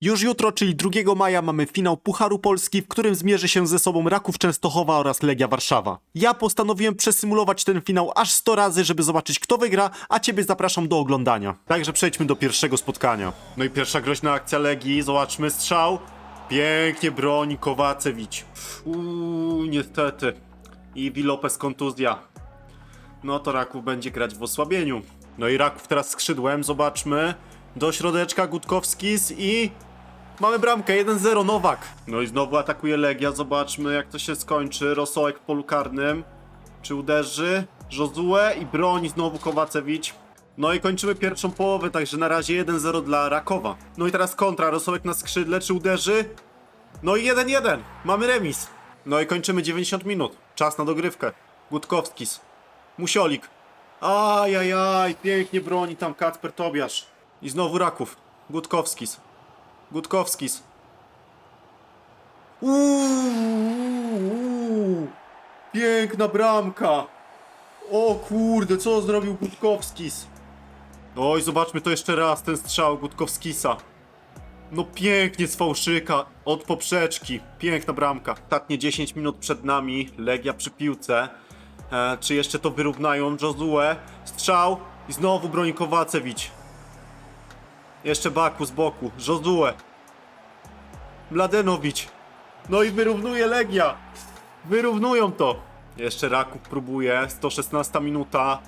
Już jutro, czyli 2 maja, mamy finał Pucharu Polski, w którym zmierzy się ze sobą Raków Częstochowa oraz Legia Warszawa. Ja postanowiłem przesymulować ten finał aż 100 razy, żeby zobaczyć kto wygra, a ciebie zapraszam do oglądania. Także przejdźmy do pierwszego spotkania. No i pierwsza groźna akcja Legii, zobaczmy strzał. Pięknie broni Kowacewicz. Uuu, niestety. I Lopez kontuzja. No to Raków będzie grać w osłabieniu. No i Raków teraz skrzydłem, zobaczmy. Do środeczka Gutkowskis i... Mamy bramkę, 1-0 Nowak. No i znowu atakuje Legia, zobaczmy jak to się skończy. Rosołek w polu karnym. Czy uderzy? Josue i broni znowu Kowacewicz. No i kończymy pierwszą połowę, także na razie 1-0 dla Rakowa. No i teraz kontra, Rosołek na skrzydle, czy uderzy? No i 1-1, mamy remis. No i kończymy 90 minut. Czas na dogrywkę. Gutkowskis. Musiolik. Ajajaj, pięknie broni tam Kacper Tobiasz. I znowu Raków. Gutkowskis. Gutkowskis. Uuu, piękna bramka. O kurde, co zrobił Gutkowskis? Oj, zobaczmy to jeszcze raz, ten strzał Gutkowskisa. No pięknie z fałszyka, od poprzeczki. Piękna bramka. Ostatnie 10 minut przed nami, Legia przy piłce. E, czy jeszcze to wyrównają? Josue, strzał i znowu broni Kowacewicz. Jeszcze Baku z boku, Josue. Mladenowicz. No i wyrównuje Legia. Wyrównują to. Jeszcze Raków próbuje, 116 minuta.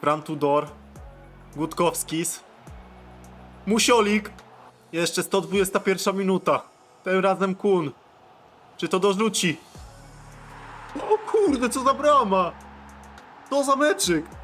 Fran Tudor. Gutkowskis. Musiolik. Jeszcze 121 minuta. Tym razem Kun. Czy to dorzuci? O kurde, co za brama! To za meczyk!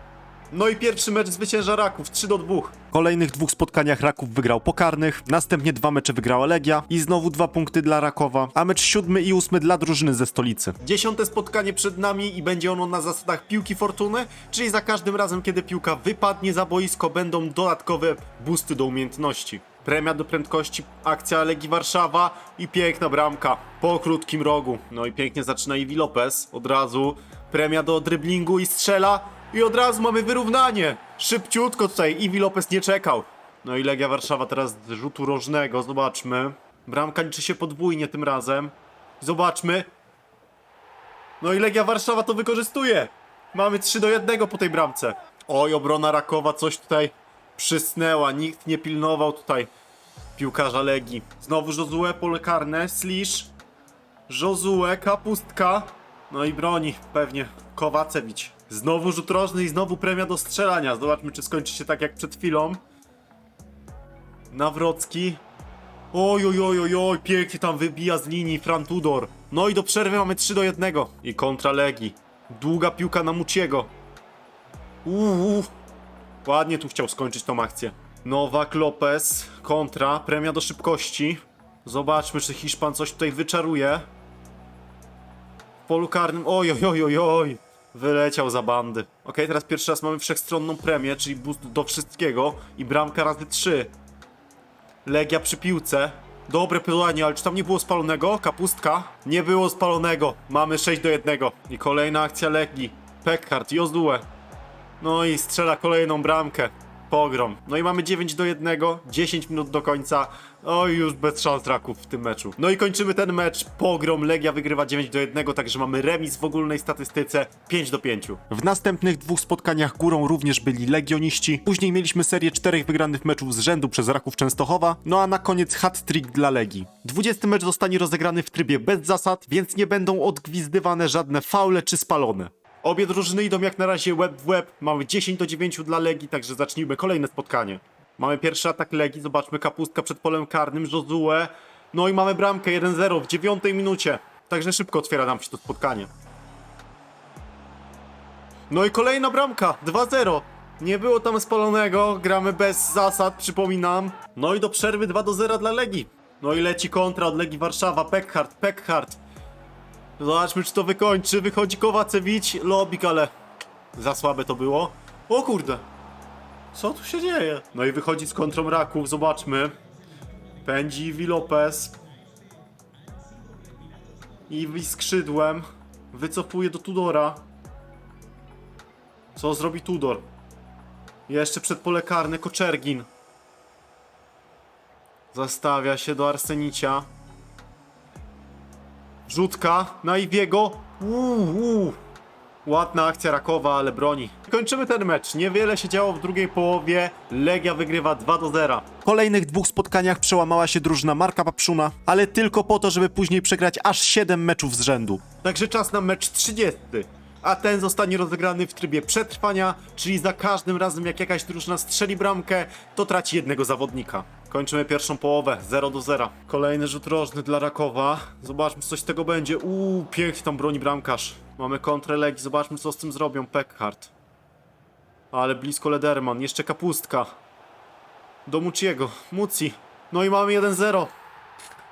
No i pierwszy mecz zwycięża Raków 3 do 2. W kolejnych dwóch spotkaniach Raków wygrał pokarnych, następnie dwa mecze wygrała Legia i znowu dwa punkty dla Rakowa, a mecz siódmy i ósmy dla drużyny ze stolicy. Dziesiąte spotkanie przed nami i będzie ono na zasadach piłki fortuny, czyli za każdym razem, kiedy piłka wypadnie za boisko, będą dodatkowe boosty do umiejętności. Premia do prędkości, akcja Legii Warszawa i piękna bramka po krótkim rogu. No i pięknie zaczyna Iwi Lopez. Od razu premia do dryblingu i strzela. I od razu mamy wyrównanie. Szybciutko tutaj Iwi Lopez nie czekał. No i Legia Warszawa teraz z rzutu rożnego. Zobaczmy. Bramka liczy się podwójnie tym razem. Zobaczmy. No i Legia Warszawa to wykorzystuje. Mamy 3 do 1 po tej bramce. Oj, obrona Rakowa coś tutaj przysnęła. Nikt nie pilnował tutaj piłkarza Legii. Znowu Josue, pole karne, Slisz. Josue, kapustka. No i broni pewnie Kowacewicz. Znowu rzut rożny i znowu premia do strzelania. Zobaczmy, czy skończy się tak jak przed chwilą. Nawrocki. Oj, oj, oj, oj, oj, pięknie tam wybija z linii Fran Tudor. No i do przerwy mamy 3 do 1. I kontra Legii. Długa piłka na Muciego. Uuu, ładnie tu chciał skończyć tą akcję. Nowak Lopez, kontra, premia do szybkości. Zobaczmy, czy Hiszpan coś tutaj wyczaruje. W polu karnym, oj, oj, oj, oj, oj. Wyleciał za bandy. Ok, teraz pierwszy raz mamy wszechstronną premię, czyli boost do wszystkiego i bramka razy 3. Legia przy piłce. Dobre pytanie, ale czy tam nie było spalonego? Kapustka? Nie było spalonego. Mamy 6 do 1. I kolejna akcja Legii. Peckard, Jozue. No i strzela kolejną bramkę. Pogrom. No i mamy 9 do 1, 10 minut do końca. Oj, już bez szans Raków w tym meczu. No i kończymy ten mecz. Pogrom, Legia wygrywa 9 do 1, także mamy remis w ogólnej statystyce 5 do 5. W następnych dwóch spotkaniach górą również byli legioniści. Później mieliśmy serię czterech wygranych meczów z rzędu przez Raków Częstochowa. No a na koniec hat-trick dla Legii. 20 mecz zostanie rozegrany w trybie bez zasad, więc nie będą odgwizdywane żadne faule czy spalone. Obie drużyny idą jak na razie web w web. Mamy 10 do 9 dla Legii, także zacznijmy kolejne spotkanie. Mamy pierwszy atak Legii, zobaczmy kapustka przed polem karnym, Josue. No i mamy bramkę 1-0 w dziewiątej minucie. Także szybko otwiera nam się to spotkanie. No i kolejna bramka, 2-0. Nie było tam spalonego, gramy bez zasad, przypominam. No i do przerwy 2 do 0 dla Legii. No i leci kontra od Legii Warszawa, Peckhard, Peckhard. Zobaczmy, czy to wykończy. Wychodzi Kowacewicz, Lobik, ale za słabe to było. O kurde. Co tu się dzieje? No i wychodzi z kontrą Raków, zobaczmy. Pędzi Iwi Lopez. Iwi skrzydłem. Wycofuje do Tudora. Co zrobi Tudor? Jeszcze przed pole karne Koczergin. Zastawia się do Arsenicia. Rzutka na Iwiego. Uuu. Ładna akcja Rakowa, ale broni. Kończymy ten mecz. Niewiele się działo w drugiej połowie. Legia wygrywa 2 do 0. W kolejnych dwóch spotkaniach przełamała się drużyna Marka Papszuna, ale tylko po to, żeby później przegrać aż 7 meczów z rzędu. Także czas na mecz 30. A ten zostanie rozegrany w trybie przetrwania, czyli za każdym razem jak jakaś drużyna strzeli bramkę, to traci jednego zawodnika. Kończymy pierwszą połowę, 0 do 0. Kolejny rzut rożny dla Rakowa. Zobaczmy, co coś z tego będzie. Uuu, pięknie tam broni bramkarz. Mamy kontrę Legii, zobaczmy, co z tym zrobią. Peckhart. Ale blisko Lederman, jeszcze kapustka. Do Muciego, Muci. No i mamy 1-0.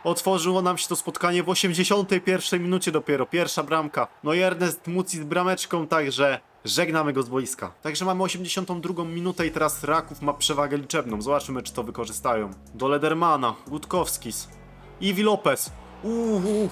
Otworzyło nam się to spotkanie w 81 minucie dopiero, pierwsza bramka. No i Ernest Muci z brameczką, także żegnamy go z boiska. Także mamy 82 minutę i teraz Raków ma przewagę liczebną. Zobaczymy, czy to wykorzystają. Do Ledermana, Gutkowskis, Iwi Lopez. Uuu,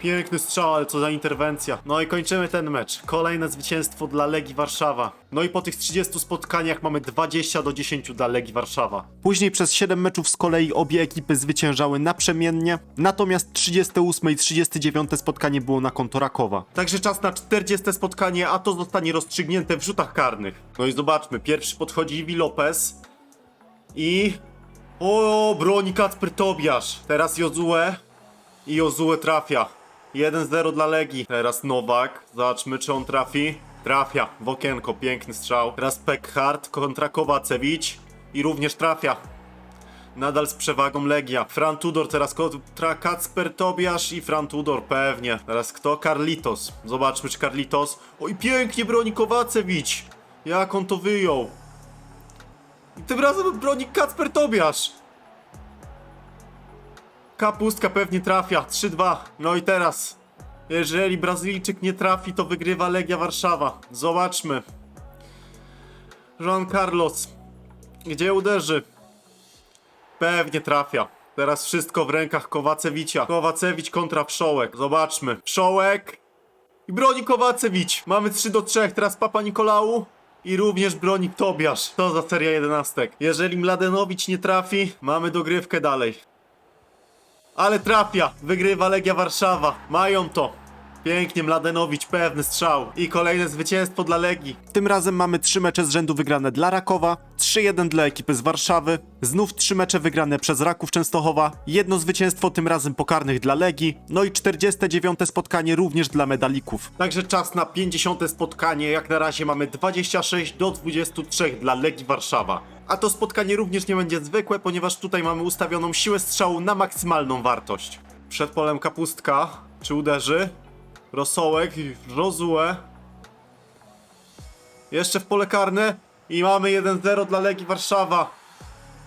piękny strzał, ale co za interwencja. No i kończymy ten mecz. Kolejne zwycięstwo dla Legii Warszawa. No i po tych 30 spotkaniach mamy 20 do 10 dla Legii Warszawa. Później przez 7 meczów z kolei obie ekipy zwyciężały naprzemiennie, natomiast 38 i 39 spotkanie było na konto Rakowa. Także czas na 40 spotkanie, a to zostanie rozstrzygnięte w rzutach karnych. No i zobaczmy, pierwszy podchodzi Iwi Lopez i... O, broni Kacper Tobiasz. Teraz Jozue i Jozue trafia. 1-0 dla Legii. Teraz Nowak. Zobaczmy, czy on trafi. Trafia w okienko, piękny strzał. Teraz Peckhart kontra Kowacewicz i również trafia. Nadal z przewagą Legia. Fran Tudor teraz kontra Kacper Tobiasz i Fran Tudor pewnie. Teraz kto? Carlitos. Zobaczmy, czy Carlitos. Oj, pięknie broni Kowacewicz. Jak on to wyjął. I tym razem broni Kacper Tobiasz. Kapustka pewnie trafia. 3-2. No i teraz. Jeżeli Brazylijczyk nie trafi, to wygrywa Legia Warszawa. Zobaczmy. Juan Carlos. Gdzie uderzy? Pewnie trafia. Teraz wszystko w rękach Kowacewicza. Kowacewicz kontra Wszołek. Zobaczmy. Wszołek. I broni Kowacewicz. Mamy 3 do 3. Teraz Papa Nikolału. I również broni Tobiasz. To za seria jedenastek. Jeżeli Mladenowicz nie trafi, mamy dogrywkę dalej. Ale trafia. Wygrywa Legia Warszawa. Mają to. Pięknie, Mladenowicz, pewny strzał. I kolejne zwycięstwo dla Legii. Tym razem mamy trzy mecze z rzędu wygrane dla Rakowa, 3-1 dla ekipy z Warszawy, znów trzy mecze wygrane przez Raków Częstochowa, jedno zwycięstwo tym razem pokarnych dla Legii, no i 49 spotkanie również dla medalików. Także czas na 50 spotkanie, jak na razie mamy 26 do 23 dla Legii Warszawa. A to spotkanie również nie będzie zwykłe, ponieważ tutaj mamy ustawioną siłę strzału na maksymalną wartość. Przed polem kapustka, czy uderzy? Rosołek, Rozue. Jeszcze w pole karne i mamy 1-0 dla Legii Warszawa.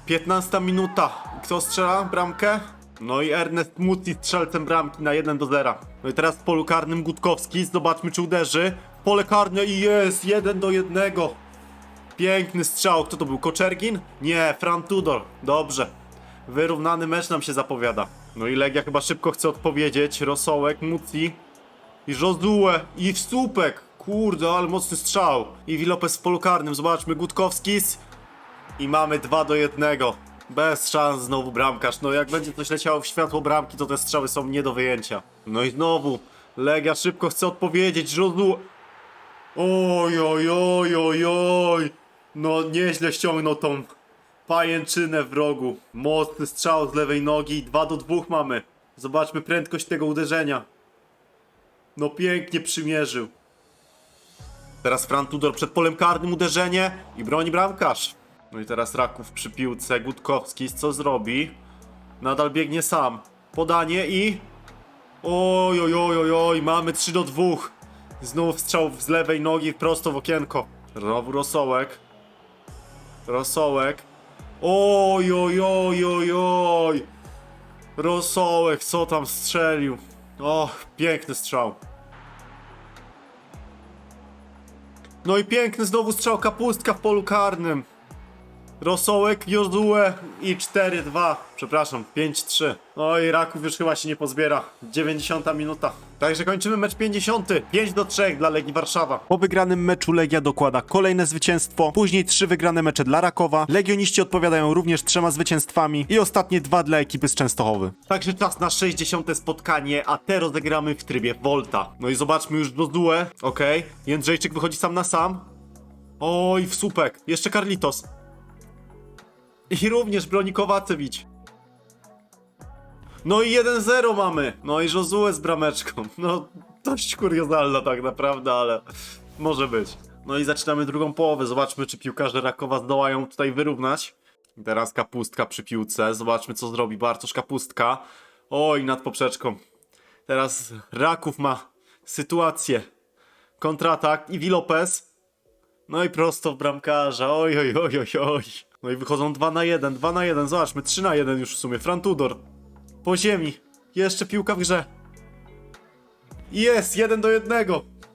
15 minuta. Kto strzela bramkę? No i Ernest Muti strzelcem bramki na 1 do 0. No i teraz w polu karnym Gutkowski. Zobaczmy czy uderzy. Pole karne i jest 1 do 1. Piękny strzał. Kto to był? Koczergin? Nie, Fran Tudor. Dobrze. Wyrównany mecz nam się zapowiada. No i Legia chyba szybko chce odpowiedzieć. Rosołek, Muti. I Josue, i Słupek. Kurde, ale mocny strzał. I Wilopes w polu karnym. Zobaczmy, Gutkowskis. I mamy 2 do 1. Bez szans znowu bramkarz. No jak będzie coś leciało w światło bramki, to te strzały są nie do wyjęcia. No i znowu. Legia szybko chce odpowiedzieć. Josue. Oj, oj, oj, oj, oj. No nieźle ściągnął tą pajęczynę w rogu. Mocny strzał z lewej nogi. 2 do 2 mamy. Zobaczmy prędkość tego uderzenia. No pięknie przymierzył. Teraz Fran Tudor przed polem karnym uderzenie i broni bramkarz. No i teraz Raków przy piłce. Gutkowski co zrobi? Nadal biegnie sam. Podanie i... Oj, oj, oj, oj, oj, mamy 3 do 2. Znów strzał z lewej nogi prosto w okienko. Znowu Rosołek. Rosołek. Oj, oj, oj, oj, oj. Rosołek, co tam strzelił? Och, piękny strzał. No i piękny znowu strzał kapustka w polu karnym. Rosołek, Jozue i 4-2. Przepraszam, 5-3. Oj, Raków już chyba się nie pozbiera. 90 minuta. Także kończymy mecz 50. 5 do 3 dla Legii Warszawa. Po wygranym meczu Legia dokłada kolejne zwycięstwo, później trzy wygrane mecze dla Rakowa. Legioniści odpowiadają również trzema zwycięstwami i ostatnie dwa dla ekipy z Częstochowy. Także czas na 60. spotkanie, a te rozegramy w trybie Volta. No i zobaczmy już Jozue. Okej, Jędrzejczyk wychodzi sam na sam. Oj, w słupek. Jeszcze Carlitos. I również broni Kowacewicz. No i 1-0 mamy. No i Josue z brameczką. No, dość kuriozalna tak naprawdę, ale może być. No i zaczynamy drugą połowę. Zobaczmy, czy piłkarze Rakowa zdołają tutaj wyrównać. Teraz Kapustka przy piłce. Zobaczmy, co zrobi Bartosz Kapustka. Oj, nad poprzeczką. Teraz Raków ma sytuację. Kontratak. Iwi Lopez. No i prosto w bramkarza. Oj, oj, oj, oj, oj. No i wychodzą 2 na 1, 2 na 1. Zobaczmy, 3 na 1 już w sumie. Fran Tudor. Po ziemi. Jeszcze piłka w grze. Jest, 1 do 1.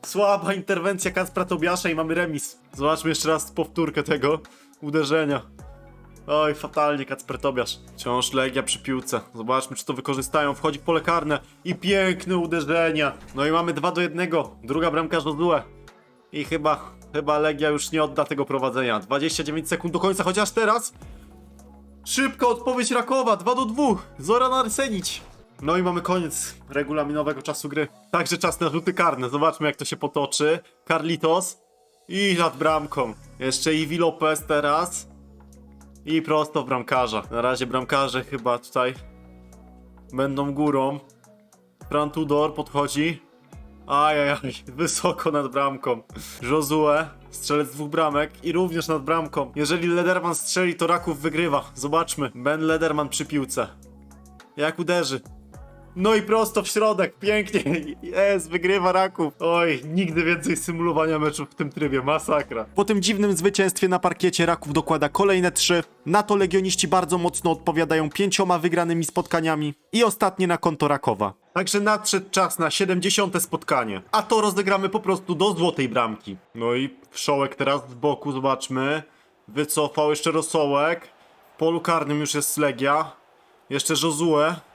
Słaba interwencja Kacpra Tobiasza i mamy remis. Zobaczmy jeszcze raz powtórkę tego uderzenia. Oj, fatalnie Kacper Tobiasz. Wciąż Legia przy piłce. Zobaczmy, czy to wykorzystają. Wchodzi w pole karne i piękne uderzenia. No i mamy 2 do 1. Druga bramka Josue. I chyba, chyba Legia już nie odda tego prowadzenia. 29 sekund do końca, chociaż teraz. Szybka odpowiedź Rakowa, 2 do 2. Zoran Arsenić. No i mamy koniec regulaminowego czasu gry. Także czas na rzuty karne. Zobaczmy jak to się potoczy. Carlitos. I nad bramką. Jeszcze Iwi Lopez teraz. I prosto w bramkarza. Na razie bramkarze chyba tutaj będą górą. Fran Tudor podchodzi. Ajajaj, wysoko nad bramką. Josue, strzelec dwóch bramek i również nad bramką. Jeżeli Lederman strzeli, to Raków wygrywa. Zobaczmy. Ben Lederman przy piłce. Jak uderzy. No i prosto w środek, pięknie. Jest, wygrywa Raków. Oj, nigdy więcej symulowania meczów w tym trybie, masakra. Po tym dziwnym zwycięstwie na parkiecie Raków dokłada kolejne trzy. Na to legioniści bardzo mocno odpowiadają pięcioma wygranymi spotkaniami. I ostatnie na konto Rakowa. Także nadszedł czas na 70. spotkanie. A to rozegramy po prostu do złotej bramki. No i Wszołek teraz z boku, zobaczmy. Wycofał jeszcze Rosołek. W polu karnym już jest Legia. Jeszcze Josue.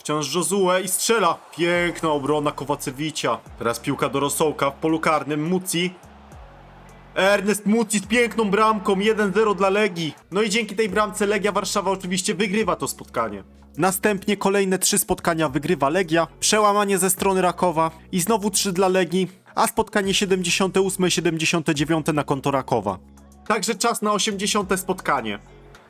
Wciąż Josue i strzela. Piękna obrona Kowacewicza. Teraz piłka do Rosołka w polu karnym. Muci. Ernest Muci z piękną bramką. 1-0 dla Legii. No i dzięki tej bramce Legia Warszawa oczywiście wygrywa to spotkanie. Następnie kolejne trzy spotkania wygrywa Legia, przełamanie ze strony Rakowa i znowu trzy dla Legii, a spotkanie 78-79 na konto Rakowa. Także czas na 80 spotkanie.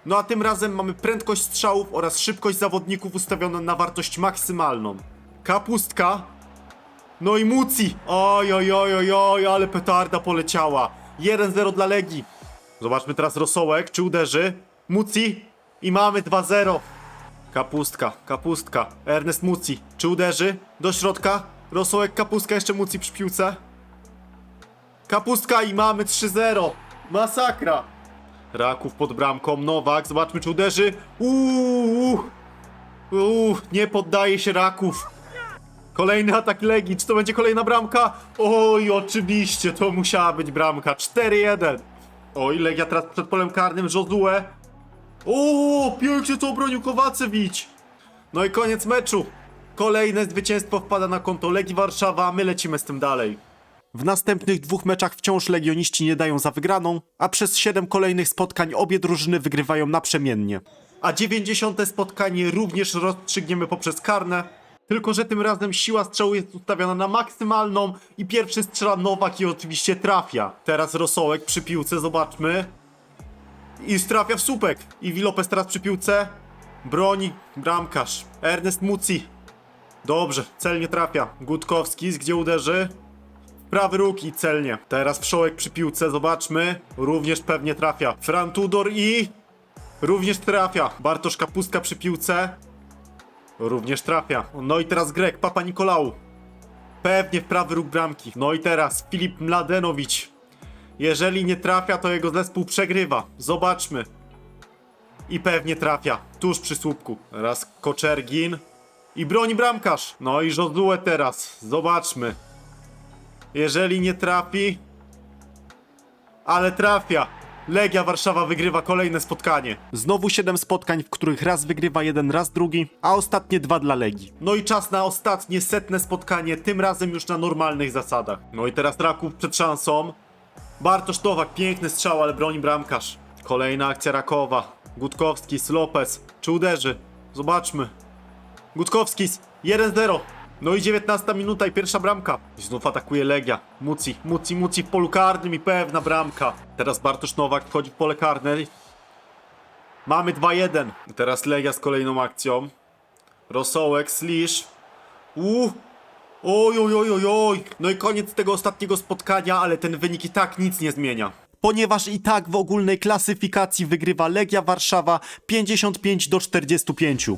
No a tym razem mamy prędkość strzałów oraz szybkość zawodników ustawione na wartość maksymalną. Kapustka. No i Muci. Oj, oj, oj, oj, oj, ale petarda poleciała. 1-0 dla Legii. Zobaczmy teraz Rosołek, czy uderzy. Muci. I mamy 2-0. Kapustka, kapustka. Ernest Muci. Czy uderzy? Do środka. Rosołek, kapustka, jeszcze Muci przy piłce. Kapustka i mamy 3-0. Masakra. Raków pod bramką, Nowak, zobaczmy czy uderzy. Uuu, uuu, nie poddaje się Raków. Kolejny atak Legii, czy to będzie kolejna bramka? Oj, oczywiście, to musiała być bramka. 4-1. Oj, Legia teraz przed polem karnym, Josue. O, pięknie to obronił Kowacewicz. No i koniec meczu. Kolejne zwycięstwo wpada na konto Legii Warszawa, my lecimy z tym dalej. W następnych dwóch meczach wciąż legioniści nie dają za wygraną, a przez 7 kolejnych spotkań obie drużyny wygrywają naprzemiennie. A 90 spotkanie również rozstrzygniemy poprzez karne, tylko że tym razem siła strzału jest ustawiona na maksymalną i pierwszy strzela Nowak i oczywiście trafia. Teraz Rosołek przy piłce, zobaczmy. I trafia w słupek. I Lopez teraz przy piłce. Broni bramkarz. Ernest Muci. Dobrze, celnie trafia. Gutkowski, gdzie uderzy? Prawy róg i celnie. Teraz Wszołek przy piłce, zobaczmy. Również pewnie trafia. Fran Tudor i... Również trafia. Bartosz Kapustka przy piłce. Również trafia. No i teraz Grek, Papa Nikolał. Pewnie w prawy róg bramki. No i teraz Filip Mladenowicz. Jeżeli nie trafia, to jego zespół przegrywa. Zobaczmy. I pewnie trafia. Tuż przy słupku. Teraz Koczergin. I broni bramkarz. No i Josue teraz. Zobaczmy. Jeżeli nie trafi. Ale trafia. Legia Warszawa wygrywa kolejne spotkanie. Znowu 7 spotkań, w których raz wygrywa jeden, raz drugi, a ostatnie dwa dla Legii. No i czas na ostatnie setne spotkanie, tym razem już na normalnych zasadach. No i teraz Raków przed szansą. Bartosz Nowak, piękny strzał, ale broni bramkarz. Kolejna akcja Rakowa. Gutkowskis, Lopez. Czy uderzy? Zobaczmy. Gutkowskis, 1-0. No i 19 minuta i pierwsza bramka. I znów atakuje Legia. Muci, Muci, Muci w polu karnym i pewna bramka. Teraz Bartosz Nowak wchodzi w pole karne. Mamy 2-1. Teraz Legia z kolejną akcją. Rosołek, Slisz. Uuu. Oj, oj, oj, oj, oj. No i koniec tego ostatniego spotkania, ale ten wynik i tak nic nie zmienia. Ponieważ i tak w ogólnej klasyfikacji wygrywa Legia Warszawa 55 do 45.